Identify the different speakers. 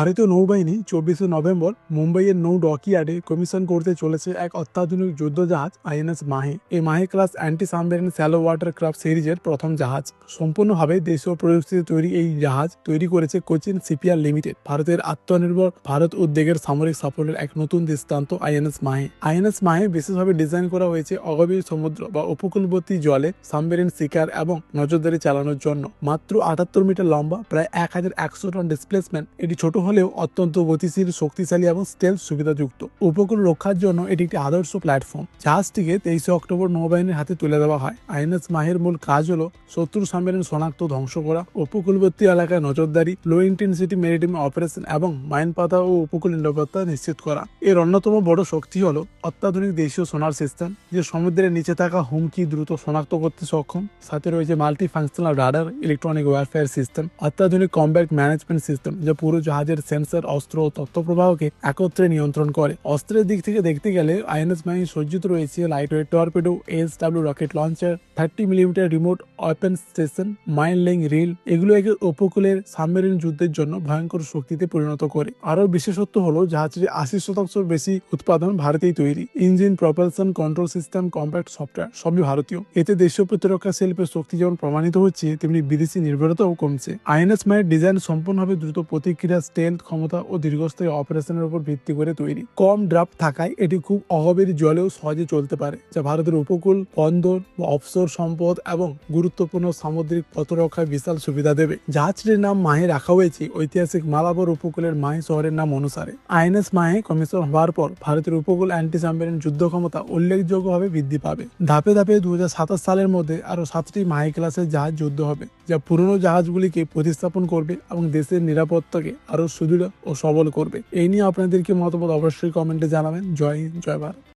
Speaker 1: ভারতীয় নৌবাহিনী চব্বিশে নভেম্বর মুম্বাইয়ের নৌ ডকইয়ার্ডে কমিশন করতে চলেছে এক অত্যাধুনিক যুদ্ধ জাহাজ আইএনএস মাহে। এই Mahe class anti submarine shallow water craft সিরিজের প্রথম জাহাজ। সম্পূর্ণভাবে দেশীয় প্রযুক্তিতে তৈরি এই জাহাজ তৈরি করেছে কোচিন সিপিআর লিমিটেড। ভারতের আত্মনির্ভর ভারত উদ্যোগের সামরিক সাফল্যের এক নতুন দৃষ্টান্ত আইএনএস মাহে। আইএনএস মাহে বিশেষভাবে ডিজাইন করা হয়েছে অগভীর সমুদ্র বা উপকূলবর্তী জলে সাবমেরিন শিকার এবং নজরদারি চালানোর জন্য। মাত্র আটাত্তর মিটার লম্বা, প্রায় এক হাজার একশো টন ডিসপ্লেসমেন্ট এটি ছোট হলেও অত্যন্ত গতিশীল, শক্তিশালী এবং স্টেল সুবিধাযুক্ত। উপকূল রক্ষার জন্য এটি একটি আদর্শ প্ল্যাটফর্ম জাহাজটিকে তেইশে অক্টোবর নৌবাহিনীর হাতে তুলে দেওয়া হয়। আইএনএস মাহের মূল কাজ হলো শত্রু সাবমেরিন শনাক্ত ধ্বংস করা, উপকূলবর্তী এলাকায় নজরদারি লো ইন্টেন্সিটি মেরিটাইম অপারেশন এবং মাইন পাতা ও উপকূল নিরাপত্তা নিশ্চিত করা। এর অন্যতম বড় শক্তি হলো অত্যাধুনিক দেশীয় সোনার সিস্টেম যে সমুদ্রের নিচে থাকা হুমকি দ্রুত শনাক্ত করতে সক্ষম। সাথে রয়েছে multi functional radar electronic warfare system অত্যাধুনিক কম্ব্যাট ম্যানেজমেন্ট সিস্টেম যা পুরো জাহাজের সেন্সর অস্ত্র ও তথ্য প্রবাহকে একত্রে নিয়ন্ত্রণ করে। অস্ত্রের দিক থেকে দেখতে গেলে আইএনএস বাহিনী সজ্জিত রয়েছে light weight torpedo S W rocket launcher thirty millimetre remote weapon station mine laying rail এগুলো একে উপকূলের সাবমেরিন যুদ্ধের জন্য ভয়ঙ্কর শক্তিতে পরিণত করে। আরও বিশেষত্ব হলো জাহাজটি আশি শতাংশ বেশি উৎপাদন ভারতেই তৈরি। Engine propulsion control system compact software সবই ভারতীয়। এতে দেশীয় প্রতিরক্ষা শিল্পের শক্তি যেমন প্রমাণিত হচ্ছে, তেমনি বিদেশি নির্ভরতাও কমছে। আইএনএস মায়ের ডিজাইন সম্পূর্ণভাবে দ্রুত প্রতিক্রিয়া স্টেলথ ক্ষমতা ও দীর্ঘস্থায়ী অপারেশনের উপর ভিত্তি করে তৈরি। কম ড্রাফট থাকায় এটি খুব অগভীর জলেও সহজে চলতে পারে, যা ভারতের উপকূল, বন্দর বা অফশোর সম্পদ এবং গুরুত্বপূর্ণ সামুদ্রিক প্রতিরক্ষায় বিশাল সুবিধা দেবে। জাহাজটির নাম মাহে রাখা হয়েছে, ঐতিহাসিক মালাবর উপকূলের মাহে শহরের নাম অনুসারে। আইএনএস মাহে কমিশন হওয়ার পর ভারতের উপকূল অ্যান্টি সাবমেরিন যুদ্ধ ক্ষমতা উল্লেখযোগ্যভাবে বৃদ্ধি পাবে। ধাপে ধাপে দু হাজার সাতাশ সালের মধ্যে আরও সাতটি মাহে ক্লাসের জাহাজ যুদ্ধ হবে, যা পুরনো জাহাজগুলিকে প্রতিস্থাপন করবে এবং দেশের নিরাপত্তাকে আরও সুদৃঢ় ও সবল করবে। এই নিয়ে আপনাদেরকে মতামত অবশ্যই কমেন্টে জানাবেন। জয় হিন্দ, জয় ভারত।